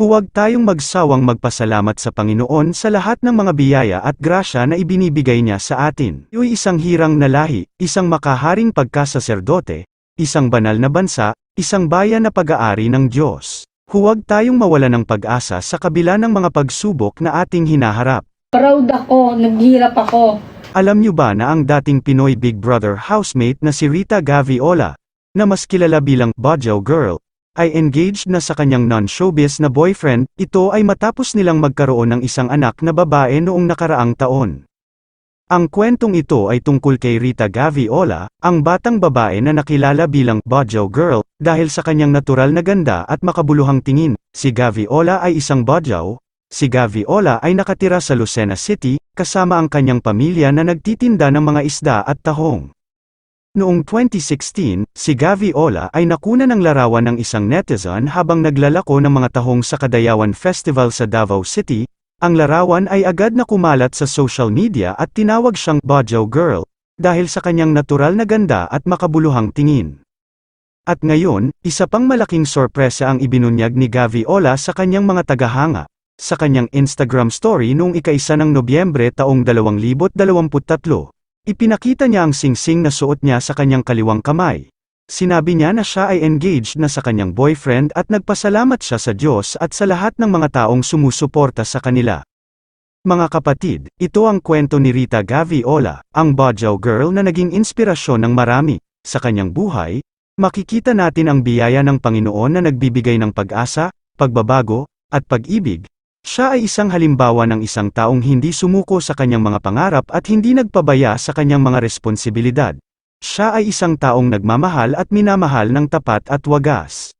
Huwag tayong magsawang magpasalamat sa Panginoon sa lahat ng mga biyaya at grasya na ibinibigay niya sa atin. Iyo'y isang hirang na lahi, isang makaharing pagkasaserdote, isang banal na bansa, isang bayan na pag-aari ng Diyos. Huwag tayong mawala ng pag-asa sa kabila ng mga pagsubok na ating hinaharap. Proud ako, naghirap ako. Alam niyo ba na ang dating Pinoy Big Brother housemate na si Rita Gaviola, na mas kilala bilang Bajaw Girl, ay engaged na sa kanyang non-showbiz na boyfriend, ito ay matapos nilang magkaroon ng isang anak na babae noong nakaraang taon. Ang kwentong ito ay tungkol kay Rita Gaviola, ang batang babae na nakilala bilang Bajaw Girl, dahil sa kanyang natural na ganda at makabuluhang tingin. Si Gaviola ay isang Bajaw, si Gaviola ay nakatira sa Lucena City, kasama ang kanyang pamilya na nagtitinda ng mga isda at tahong. Noong 2016, si Gaviola ay nakuna ng larawan ng isang netizen habang naglalako ng mga tahong sa Kadayawan Festival sa Davao City, ang larawan ay agad na kumalat sa social media at tinawag siyang Bajaw Girl, dahil sa kanyang natural na ganda at makabuluhang tingin. At ngayon, isa pang malaking sorpresa ang ibinunyag ni Gaviola sa kanyang mga tagahanga. Sa kanyang Instagram story noong ikaisa ng Nobyembre taong 2023, ipinakita niya ang singsing na suot niya sa kanyang kaliwang kamay. Sinabi niya na siya ay engaged na sa kanyang boyfriend at nagpasalamat siya sa Diyos at sa lahat ng mga taong sumusuporta sa kanila. Mga kapatid, ito ang kwento ni Rita Gaviola, ang Bajaw Girl na naging inspirasyon ng marami. Sa kanyang buhay, makikita natin ang biyaya ng Panginoon na nagbibigay ng pag-asa, pagbabago, at pag-ibig. Siya ay isang halimbawa ng isang taong hindi sumuko sa kanyang mga pangarap at hindi nagpabaya sa kanyang mga responsibilidad. Siya ay isang taong nagmamahal at minamahal ng tapat at wagas.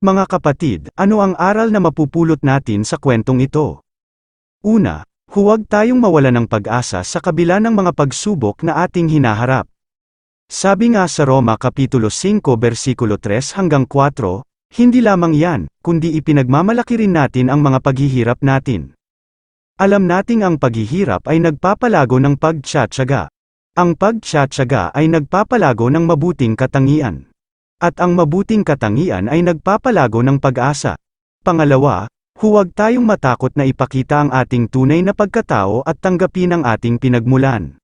Mga kapatid, ano ang aral na mapupulot natin sa kwentong ito? Una, huwag tayong mawala ng pag-asa sa kabila ng mga pagsubok na ating hinaharap. Sabi nga sa Roma Kapitulo 5 versikulo 3 hanggang 4, hindi lamang yan, kundi ipinagmamalaki rin natin ang mga paghihirap natin. Alam nating ang paghihirap ay nagpapalago ng pagtsatsaga. Ang pagtsatsaga ay nagpapalago ng mabuting katangian. At ang mabuting katangian ay nagpapalago ng pag-asa. Pangalawa, huwag tayong matakot na ipakita ang ating tunay na pagkatao at tanggapin ang ating pinagmulan.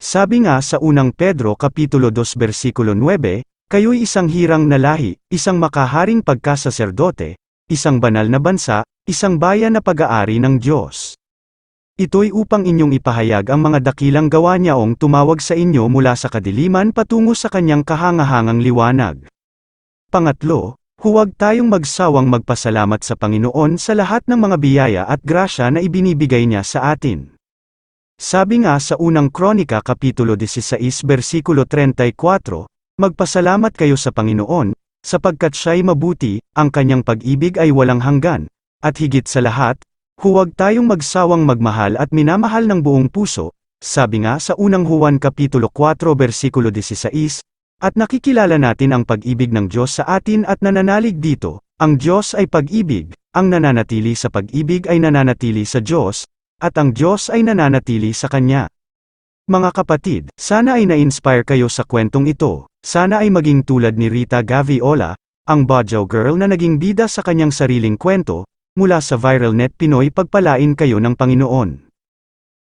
Sabi nga sa unang Pedro Kapitulo 2 versikulo 9, kayo'y isang hirang na lahi, isang makaharing pagkasaserdote, isang banal na bansa, isang bayan na pag-aari ng Diyos. Ito'y upang inyong ipahayag ang mga dakilang gawa niyaong tumawag sa inyo mula sa kadiliman patungo sa kanyang kahangahangang liwanag. Pangatlo, huwag tayong magsawang magpasalamat sa Panginoon sa lahat ng mga biyaya at grasya na ibinibigay niya sa atin. Sabi nga sa unang Kronika Kapitulo 16 versikulo 34, Magpasalamat kayo sa Panginoon, sapagkat siya'y mabuti, ang kanyang pag-ibig ay walang hanggan, at higit sa lahat, huwag tayong magsawang magmahal at minamahal ng buong puso, sabi nga sa unang Juan Kapitulo 4 versikulo 16, at nakikilala natin ang pag-ibig ng Diyos sa atin at nananalig dito, ang Diyos ay pag-ibig, ang nananatili sa pag-ibig ay nananatili sa Diyos, at ang Diyos ay nananatili sa Kanya. Mga kapatid, sana ay na-inspire kayo sa kwentong ito, sana ay maging tulad ni Rita Gaviola, ang Bajaw Girl na naging bida sa kanyang sariling kwento, mula sa ViralNet Pinoy pagpalain kayo ng Panginoon.